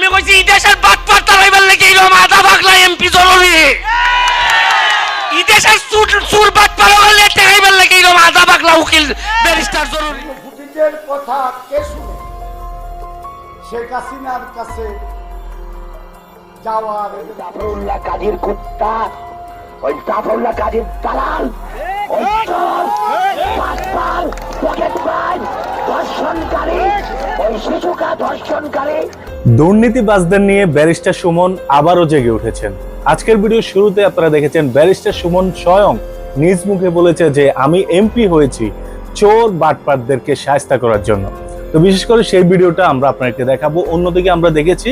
আমি কইছি এই দেশের বাটপার তারাইবার লেগে এরকম আধা বাগলা এমপি জরুরি এই দেশের সুর সুর বাটপার হলে টেকাইবার লেগে এরকম আধা বাগলা উকিল ব্যারিস্টার জরুরি ফুটিজের কথা কে শুনে? শেখ হাসিনার কাছে যাওয়ার জাফরুল্লাহ কাজীর কুত্তা ওই জাফরুল্লাহ কাজীর দালাল ওই চোর পকেট মাইন দুর্নীতিবাজদের নিয়ে ব্যারিস্টার সুমন আবারও জেগে উঠেছেন। আজকের ভিডিও শুরুতে আপনারা দেখেছেন, ব্যারিস্টার সুমন স্বয়ং নিজ মুখে বলেছে যে, আমি এমপি হয়েছি চোর বাটপাটদেরকে সাহায্য করার জন্য। তো বিশেষ করে সেই ভিডিওটা আমরা আপনাকে দেখাবো। অন্যদিকে আমরা দেখেছি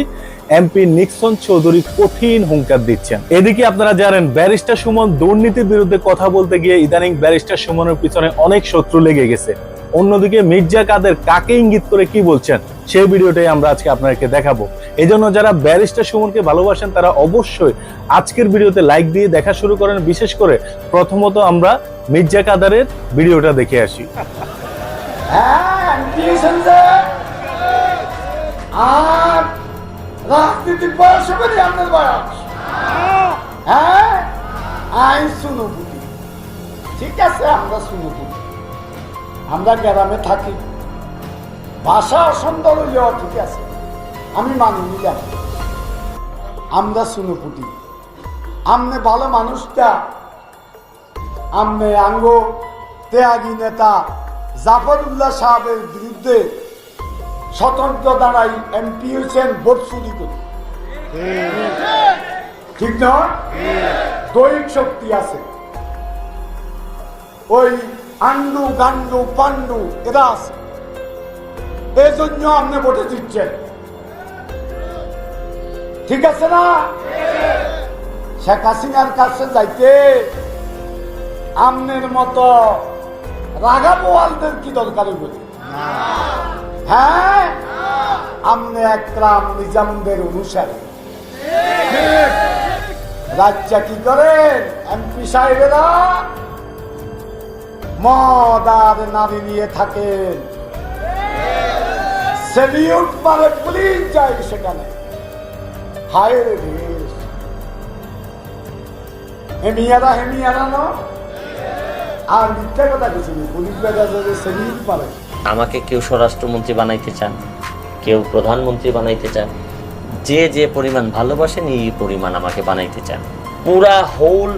এমপি নিক্সন চৌধুরী কঠিন হুঙ্কার দিচ্ছেন। এদিকে আপনারা জানেন, ব্যারিস্টার সুমন দুর্নীতির বিরুদ্ধে কথা বলতে গিয়ে ইদানিং ব্যারিস্টার সুমনের পিছনে অনেক শত্রু লেগে গেছে। অন্যদিকে মির্জা কাদের কাকে ইঙ্গিত করে কি বলছেন, সেই ভিডিওটাই আমরা আজকে আপনাদেরকে দেখাবো। এই জন্য যারা ব্যারিস্টার সুমনকে ভালোবাসেন, তারা অবশ্যই আজকের ভিডিওতে লাইক দিয়ে দেখা শুরু করেন। বিশেষ করে প্রথমত আমরা মির্জা কাদারের ভিডিওটা দেখে আসি। হ্যাঁ ঠিক আছে, আমরা শুনো বুঝি আমরা গ্রামে থাকি। ভাষা সুন্দর হইলেও ঠিক আছে। আমি মানি নিলাম। আমরা শুনো ফুটি আমনে ভালো মানুষটা। আমনে আঙ্গ ত্যাগী নেতা জাফরুল্লাহ সাহেবের বিরুদ্ধে স্বতন্ত্র দাঁড়াই এমপি হয়েছেন ভোট চুরি করে ঠিক নয় দৈহিক শক্তি আছে। ওই আন্ডু, গান্ডু, পান্ডু এরা আছে এই জন্য আপনি ভোটে দিচ্ছেন ঠিক আছে না? শেখ হাসিনার কাছে যাইতে আমনের মতো রাগা বোয়ালদের কি দরকার হ্যাঁ? আমনে একরাম নিজামদের অনুসারে। রাজ্য কি করেন? এমপি সাহেবেরা মদ আর নারী নিয়ে থাকেন। মারে পুলিশ সেখানে। হায় রে দেশ হেমিয়ারা হেমিয়ারা আর মিথ্যা কথা পুলিশ বেড়া সেলিউট মারে আমাকে কেউ স্বরাষ্ট্রমন্ত্রী বানাইতে চান, কেউ প্রধানমন্ত্রী বানাইতে চান, যে যে পরিমাণ ভালোবাসেন এই পরিমাণ আমাকে বানাইতে চান। পুরা হোল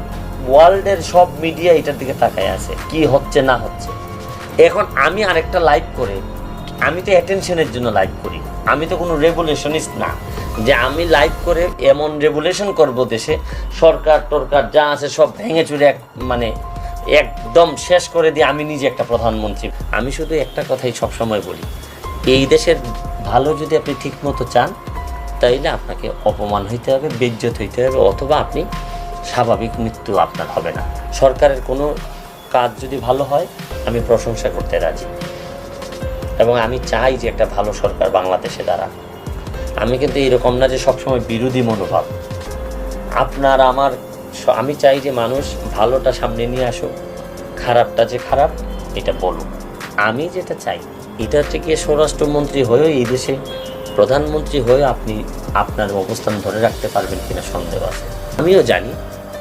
ওয়ার্ল্ডের সব মিডিয়া এটার দিকে তাকায় আছে, কি হচ্ছে না হচ্ছে। এখন আমি আরেকটা লাইভ করে, আমি তো অ্যাটেনশনের জন্য লাইভ করি। আমি তো কোনো রেগুলেশনিস্ট না। যে আমি লাইভ করে এমন রেগুলেশন করব দেশে, সরকার টরকার যা আছে সব ভেঙে চুরে এক মানে একদম শেষ করে দিয়ে আমি নিজে একটা প্রধানমন্ত্রী। আমি শুধু একটা কথাই সবসময় বলি, এই দেশের ভালো যদি আপনি ঠিক মতো চান, তাইলে আপনাকে অপমান হইতে হবে, বেজ্জত হইতে হবে, অথবা আপনি স্বাভাবিক মৃত্যু আপনার হবে না। সরকারের কোনো কাজ যদি ভালো হয়, আমি প্রশংসা করতে রাজি। এবং আমি চাই যে একটা ভালো সরকার বাংলাদেশে দাঁড়া আমি কিন্তু এরকম না যে সবসময় বিরোধী মনোভাব। আপনার আমার আমি চাই যে মানুষ ভালোটা সামনে নিয়ে আসুক, খারাপটা যে খারাপ, এটা বলুক। আমি যেটা চাই, এটা হচ্ছে গিয়ে স্বরাষ্ট্রমন্ত্রী হয়েও এই দেশে, প্রধানমন্ত্রী হয়েও আপনি আপনার অবস্থান ধরে রাখতে পারবেন কিনা সন্দেহ আছে। আমিও জানি,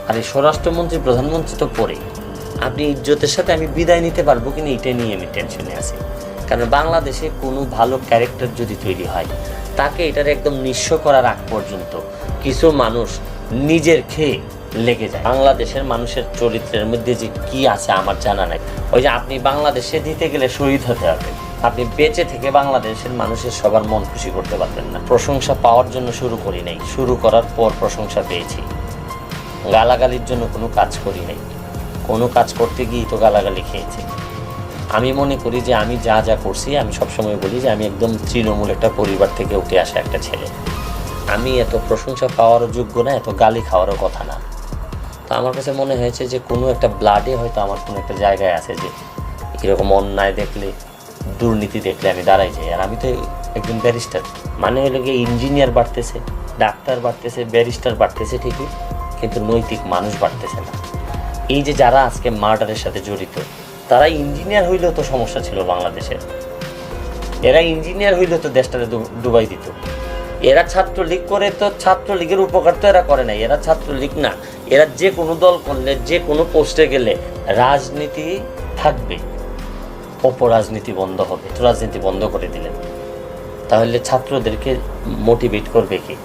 আর এই স্বরাষ্ট্রমন্ত্রী, প্রধানমন্ত্রী তো পরে আপনি ইজ্জতের সাথে আমি বিদায় নিতে পারব কিনা এটা নিয়ে আমি টেনশনে আছি। কারণ বাংলাদেশে কোনো ভালো ক্যারেক্টার যদি তৈরি হয়, তাকে এটার একদম নিঃস্ব করার আগ পর্যন্ত কিছু মানুষ নিজের খেয়ে লেগে যায়। বাংলাদেশের মানুষের চরিত্রের মধ্যে যে কি আছে আমার জানা নাই। ওই যে আপনি বাংলাদেশে দিতে গেলে শহীদ হতে হবে। আপনি বেঁচে থেকে বাংলাদেশের মানুষের সবার মন খুশি করতে পারবেন না। প্রশংসা পাওয়ার জন্য শুরু করি নাই। শুরু করার পর প্রশংসা পেয়েছি। গালাগালির জন্য কোনো কাজ করি নাই। কোনো কাজ করতে গিয়েই তো গালাগালি খেয়েছি। আমি মনে করি যে আমি যা যা করছি, আমি সবসময় বলি যে আমি একদম তৃণমূল একটা পরিবার থেকে উঠে আসা একটা ছেলে। আমি এত প্রশংসা পাওয়ারও যোগ্য না, এত গালি খাওয়ারও কথা না। তো আমার কাছে মনে হয়েছে যে কোনো একটা ব্লাডে হয়তো আমার কোনো একটা জায়গায় আছে যে এরকম অন্যায় দেখলে, দুর্নীতি দেখলে আমি দাঁড়াই যাই। আর আমি তো একজন ব্যারিস্টার মানে হলো গিয়ে ইঞ্জিনিয়ার বাড়তেছে, ডাক্তার বাড়তেছে ব্যারিস্টার বাড়তেছে ঠিকই। কিন্তু নৈতিক মানুষ বাড়তেছে না। এই যে যারা আজকে মার্ডারের সাথে জড়িত তারা ইঞ্জিনিয়ার হইলেও তো সমস্যা ছিল বাংলাদেশের এরা ইঞ্জিনিয়ার হইলেও তো দেশটারে ডু- ডুবাই দিত। এরা ছাত্রলীগ করে তো ছাত্রলীগের উপকার তো এরা করে না এরা ছাত্রলীগ না, এরা যে কোনো দল করলে, যে কোনো পোস্টে গেলে রাজনীতি থাকবে। অপরাজনীতি বন্ধ হবে। রাজনীতি বন্ধ করে দিলেন। তাহলে ছাত্রদেরকে মোটিভেট করবে কি?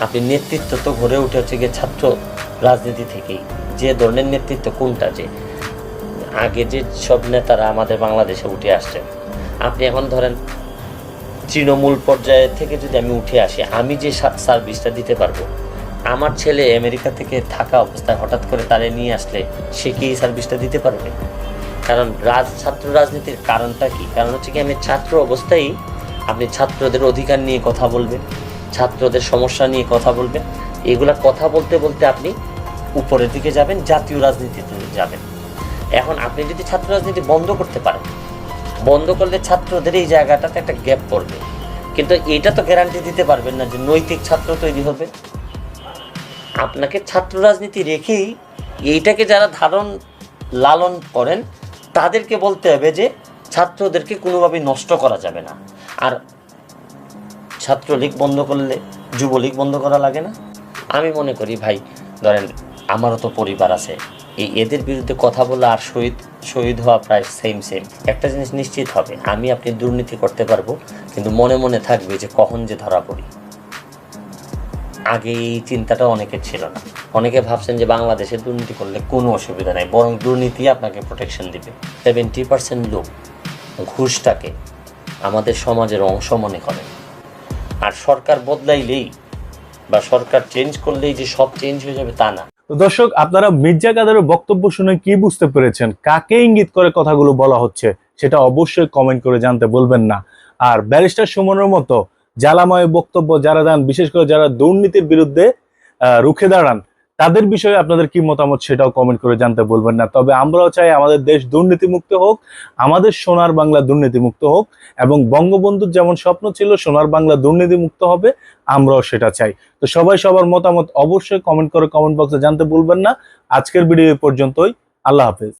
আপনি নেতৃত্ব তো ঘরে উঠে হচ্ছে গিয়ে ছাত্র রাজনীতি থেকেই। যে ধরনের নেতৃত্ব কোনটা যে? আগে যে সব নেতারা আমাদের বাংলাদেশে উঠে আসছেন আপনি এখন ধরেন, তৃণমূল পর্যায়ে থেকে যদি আমি উঠে আসি, আমি যে সার্ভিসটা দিতে পারব, আমার ছেলে আমেরিকা থেকে থাকা অবস্থায় হঠাৎ করে তারে নিয়ে আসলে সে কি এই সার্ভিসটা দিতে পারবে? কারণ রাজ ছাত্র রাজনীতির কারণটা কি? কারণ হচ্ছে কি, আমি ছাত্র অবস্থায় আপনি ছাত্রদের অধিকার নিয়ে কথা বলবেন, ছাত্রদের সমস্যা নিয়ে কথা বলবেন এগুলা কথা বলতে বলতে আপনি উপরের দিকে যাবেন, জাতীয় রাজনীতিতে যাবেন। এখন আপনি যদি ছাত্র রাজনীতি বন্ধ করতে পারেন, বন্ধ করলে ছাত্রদের এই জায়গাটাতে একটা গ্যাপ পড়বে। কিন্তু এটা তো গ্যারান্টি দিতে পারবেন না যে নৈতিক ছাত্র তৈরি হবে। আপনাকে ছাত্র রাজনীতি রেখেই এইটাকে যারা ধারণ, লালন করেন, তাদেরকে বলতে হবে যে ছাত্রদেরকে কোনোভাবেই নষ্ট করা যাবে না। আর ছাত্রলীগ বন্ধ করলে যুবলীগ বন্ধ করা লাগে না। আমি মনে করি ভাই, ধরেন আমারও তো পরিবার আছে। এই এদের বিরুদ্ধে কথা বলা আর শহীদ শহীদ হওয়া প্রায় সেম সেম একটা জিনিস নিশ্চিত হবে, আমি আপনি দুর্নীতি করতে পারব, কিন্তু মনে মনে থাকবে যে কখন যে ধরা পড়ি। আগে এই চিন্তাটা অনেকের ছিল না। অনেকে ভাবছেন যে বাংলাদেশে দুর্নীতি করলে কোনো অসুবিধা নাই, বরং দুর্নীতি আপনাকে প্রোটেকশন দিবে। সেভেন্টি পার্সেন্ট লোক ঘুষটাকে আমাদের সমাজের অংশ মনে করে। আর সরকার বদলাইলেই বা সরকার চেঞ্জ করলেই যে সব চেঞ্জ হয়ে যাবে তা না। দর্শক, আপনারা মির্জা কাদেরের বক্তব্য শুনে কি বুঝতে পেরেছেন? কাকে ইঙ্গিত করে কথাগুলো বলা হচ্ছে? সেটা অবশ্যই কমেন্ট করে জানতে বলবেন না। আর ব্যারিস্টার সুমনের মতো জ্বালাময় বক্তব্য যারা দেন, বিশেষ করে যারা দুর্নীতির বিরুদ্ধে রুখে দাঁড়ান তাদের বিষয়ে আপনাদের কি মতামত সেটাও কমেন্ট করে জানতে বলবেন না। তবে আমরাও চাই আমাদের দেশ দুর্নীতিমুক্ত হোক, আমাদের সোনার বাংলা দুর্নীতিমুক্ত হোক এবং বঙ্গবন্ধুর যেমন স্বপ্ন ছিল সোনার বাংলা দুর্নীতিমুক্ত হবে, আমরাও সেটা চাই। তো সবাই সবার মতামত অবশ্যই কমেন্ট করে কমেন্ট বক্সে জানতে বলবেন না। আজকের ভিডিও পর্যন্তই। আল্লাহ হাফেজ।